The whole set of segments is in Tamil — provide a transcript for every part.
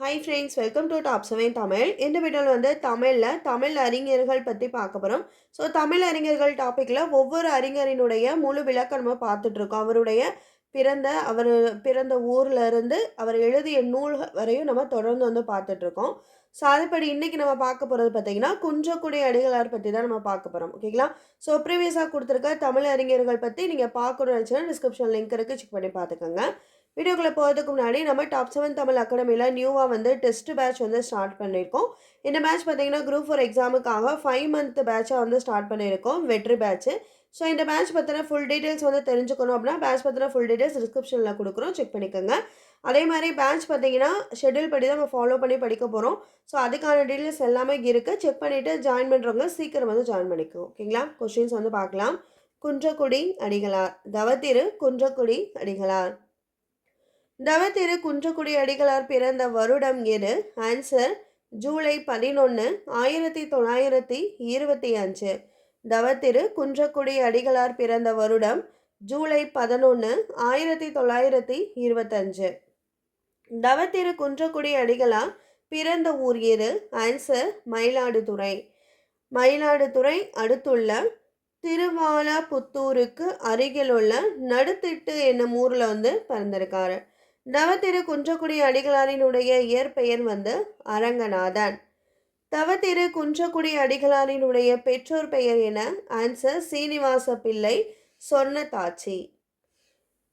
Hi friends welcome to top seven Tamil இந்த வீடியோவில் வந்து தமிழில் தமிழ் அறிஞர்கள் பற்றி பார்க்க போகிறோம் ஸோ தமிழ் அறிஞர்கள் டாப்பிக்கில் ஒவ்வொரு அறிஞரினுடைய முழு விளக்கம் நம்ம பார்த்துட்ருக்கோம் அவருடைய பிறந்த அவர் பிறந்த ஊரில் இருந்து அவர் எழுதிய நூல்கள் வரையும் நம்ம தொடர்ந்து வந்து பார்த்துட்ருக்கோம் ஸோ அதுபடி இன்றைக்கி நம்ம பார்க்க போகிறது பார்த்தீங்கன்னா குன்றக்குடி அடிகளார் பற்றி தான் நம்ம பார்க்க போகிறோம் ஓகேங்களா ஸோ ப்ரீவியஸாக கொடுத்துருக்க தமிழ் அறிஞர்கள் பற்றி நீங்கள் பார்க்கணும்னு நினச்சினா டிஸ்கிரிப்ஷன் லிங்க் இருக்குது செக் பண்ணி பார்த்துக்கோங்க. வீடியோக்குள்ளே போகிறதுக்கு முன்னாடி நம்ம டாப் செவன் தமிழ் அகாடமியில் நியூவாக வந்து டெஸ்ட் பேட்ச் வந்து ஸ்டார்ட் பண்ணியிருக்கோம். இந்த பேட்ச் பார்த்தீங்கன்னா குரூப் ஃபோர் எக்ஸாமுக்காக ஃபைவ் மந்த் பேட்சாக வந்து ஸ்டார்ட் பண்ணியிருக்கோம் வெற்றி பேட்ச்சு ஸோ இந்த பேட்ச் பற்றின ஃபுல் டீட்டெயில்ஸ் வந்து தெரிஞ்சுக்கணும் அப்படின்னா பேட்ச் பற்றின ஃபுல் டீட்டெயில்ஸ் டிஸ்கிரிப்ஷனில் கொடுக்குறோம். செக் பண்ணிக்கோங்க. அதே மாதிரி பேட்ச் பார்த்தீங்கன்னா ஷெட்யூல் படி தான் நம்ம ஃபாலோ பண்ணி படிக்க போகிறோம் ஸோ அதுக்கான டீட்டெயில்ஸ் எல்லாமே இருக்குது செக் பண்ணிவிட்டு ஜாயின் பண்ணுறவங்க சீக்கிரம் வந்து ஜாயின் பண்ணிக்கோ. ஓகேங்களா கொஷின்ஸ் வந்து பார்க்கலாம். குன்றக்குடி அடிகளார். தவத்திரு குன்றக்குடி அடிகளார். தவத்திரு குன்றக்குடி அடிகளார் பிறந்த வருடம் எது? ஆன்சர் ஜூலை பதினொன்று ஆயிரத்தி தொள்ளாயிரத்தி இருபத்தி அஞ்சு. தவத்திரு குன்றக்குடி அடிகளார் பிறந்த வருடம் ஜூலை பதினொன்று ஆயிரத்தி தொள்ளாயிரத்தி இருபத்தஞ்சு. தவத்திரு குன்றக்குடி அடிகளார் பிறந்த ஊர் எது? ஆன்சர் மயிலாடுதுறை. மயிலாடுதுறை அடுத்துள்ள திருவாலப்புத்தூருக்கு அருகிலுள்ள நடுத்திட்டு என்னும் ஊரில் வந்து பிறந்திருக்காரு. நவத்திரு குன்றக்குடி அடிகளாரினுடைய இயற்பெயர் வந்து அரங்கநாதன். தவத்திரு குன்றக்குடி அடிகளாரினுடைய பெற்றோர் பெயர் என ஆன்சர் சீனிவாச பிள்ளை சொன்ன தாச்சி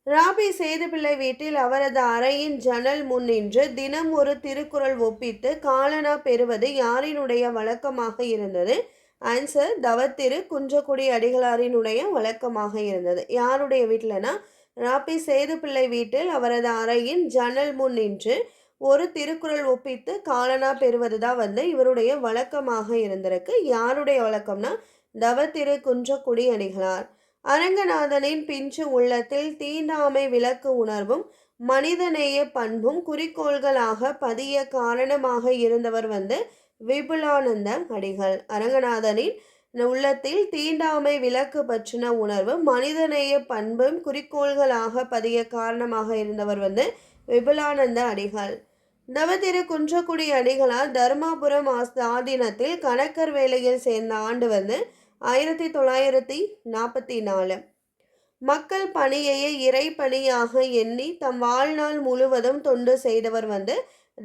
ராபி சேதுப்பிள்ளை வீட்டில் அவரது அறையின் ஜன்னல் முன் நின்று தினம் ஒரு திருக்குறள் ஒப்பித்து காலனா பெறுவது யாரினுடைய வழக்கமாக இருந்தது? ஆன்சர் தவத்திரு குன்றக்குடி அடிகளாரினுடைய வழக்கமாக இருந்தது. யாருடைய வீட்டிலனா? ராபி சேதுப்பிள்ளை வீட்டில் அவரது அறையின் ஜன்னல் முன் நின்று ஒரு திருக்குறள் ஒப்பித்து காலனா பெறுவது தான் வந்து இவருடைய வழக்கமாக இருந்திருக்கு. யாருடைய வழக்கம்னா தவத்திரு குன்றக்குடி அணிகளார். அரங்கநாதனின் பிஞ்சு உள்ளத்தில் தீண்டாமை விளக்கு உணர்வும் மனிதநேய பண்பும் குறிக்கோள்களாக பதிய காரணமாக இருந்தவர் வந்து விபுலானந்த அடிகள். அரங்கநாதனின் உள்ளத்தில் தீண்டாமை விலக்கு பற்றின உணர்வு மனிதநேய பண்பும் குறிக்கோள்களாக பதிய காரணமாக இருந்தவர் வந்து விபுலானந்த அடிகள். நவதிரு குன்றக்குடி அடிகளால் தர்மாபுரம் ஆதீனத்தில் கணக்கர் வேலையில் சேர்ந்த ஆண்டு வந்து ஆயிரத்தி தொள்ளாயிரத்தி நாற்பத்தி நாலு. மக்கள் பணியையே இறை பணியாக எண்ணி தம் வாழ்நாள் முழுவதும் தொண்டு செய்தவர் வந்து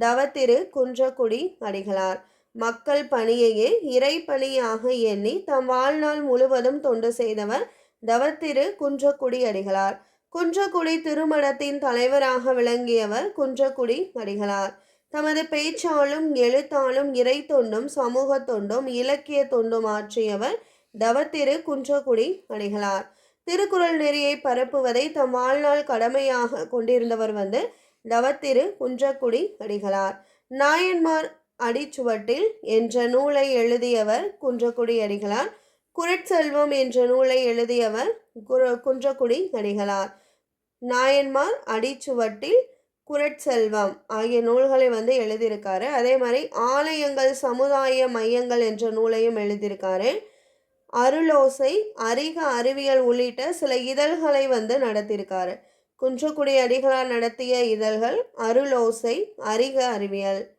தவத்திரு குன்றக்குடி அடிகளார். மக்கள் பணியையே இறை பணியாக எண்ணி தம் வாழ்நாள் முழுவதும் தொண்டு செய்தவர் தவத்திரு குன்றக்குடி அடிகளார். குன்றக்குடி திருமணத்தின் தலைவராக விளங்கியவர் குன்றக்குடி அடிகளார். தமது பேச்சாலும் எழுத்தாலும் இறை தொண்டும் சமூக தொண்டும் இலக்கிய தொண்டும் ஆற்றியவர் தவத்திரு குன்றக்குடி அடிகளார். திருக்குறள் நெறியை பரப்புவதை தம் வாழ்நாள் கடமையாக கொண்டிருந்தவர் வந்து தவத்திரு குன்றக்குடி அடிகளார். நாயன்மார் அடிச்சுவட்டில் என்ற நூலை எழுதியவர் குன்றக்குடி அடிகளார். குரட்செல்வம் என்ற நூலை எழுதியவர் குன்றக்குடி அடிகளார். நாயன்மார் அடிச்சுவட்டில் குரட்செல்வம் ஆகிய நூல்களை வந்து எழுதியிருக்காரு. அதே மாதிரி ஆலயங்கள் சமுதாய மையங்கள் என்ற நூலையும் எழுதியிருக்காரு. அருளோசை அறிக அறிவியல் உள்ளிட்ட சில இதழ்களை வந்து நடத்தியிருக்காரு. குன்றக்குடி அடிகளார் நடத்திய இதழ்கள் அருளோசை அறிக அறிவியல்.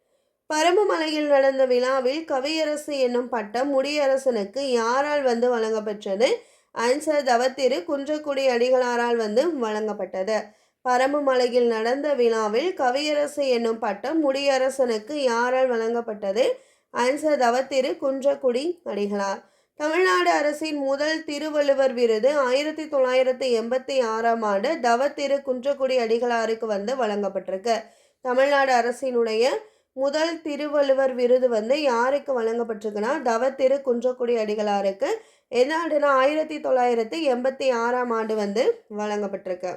பரமமலையில் நடந்த விழாவில் கவியரசு என்னும் பட்டம் முடியரசனுக்கு யாரால் வந்து வழங்கப்பெற்றது? ஆன்சர் தவத்திரு குன்றக்குடி அடிகளாரால் வந்து வழங்கப்பட்டது. பரமமலையில் நடந்த விழாவில் கவியரசு என்னும் பட்டம் முடியரசனுக்கு யாரால் வழங்கப்பட்டது? ஆன்சர் தவத்திரு குன்றக்குடி அடிகளார். தமிழ்நாடு அரசின் முதல் திருவள்ளுவர் விருது ஆயிரத்தி தொள்ளாயிரத்தி எண்பத்தி ஆறாம் ஆண்டு தவத்திரு குன்றக்குடி அடிகளாருக்கு வந்து வழங்கப்பட்டிருக்கு. தமிழ்நாடு அரசினுடைய முதல் திருவள்ளுவர் விருது வந்து யாருக்கு வழங்கப்பட்டிருக்குன்னா தவத்திரு குன்றக்குடி அடிகளாருக்கு. எந்த ஆண்டுனா ஆயிரத்தி தொள்ளாயிரத்தி எண்பத்தி ஆறாம் ஆண்டு வந்து வழங்கப்பட்டிருக்கு.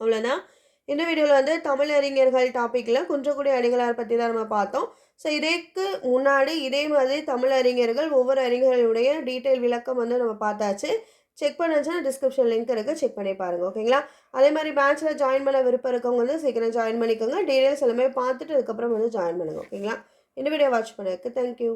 அவ்வளோதான் இந்த வீடியோவில் வந்து தமிழறிஞர்கள் டாப்பிக்கில் குன்றக்குடி அடிகளார் பற்றி தான் நம்ம பார்த்தோம். ஸோ இதேக்கு முன்னாடி இதே மாதிரி தமிழறிஞர்கள் ஒவ்வொரு அறிஞர்களுடைய டீட்டெயில் விளக்கம் வந்து நம்ம பார்த்தாச்சு. செக் பண்ணுச்சுன்னா டிஸ்கிரிப்ஷன் லிங்க் இருக்குது செக் பண்ணி பாருங்கள் ஓகேங்களா அதே மாதிரி பேட்சில் ஜாயின் பண்ண விருப்பம் இருக்கவங்க வந்து சீக்கிரம் ஜாயின் பண்ணிக்கோங்க. டீடைல்ஸ் எல்லாமே பார்த்துட்டு அதுக்கப்புறம் வந்து ஜாயின் பண்ணுங்கள் ஓகேங்களா இந்த வீடியோ வாட்ச் பண்ணுறதுக்கு தேங்க்யூ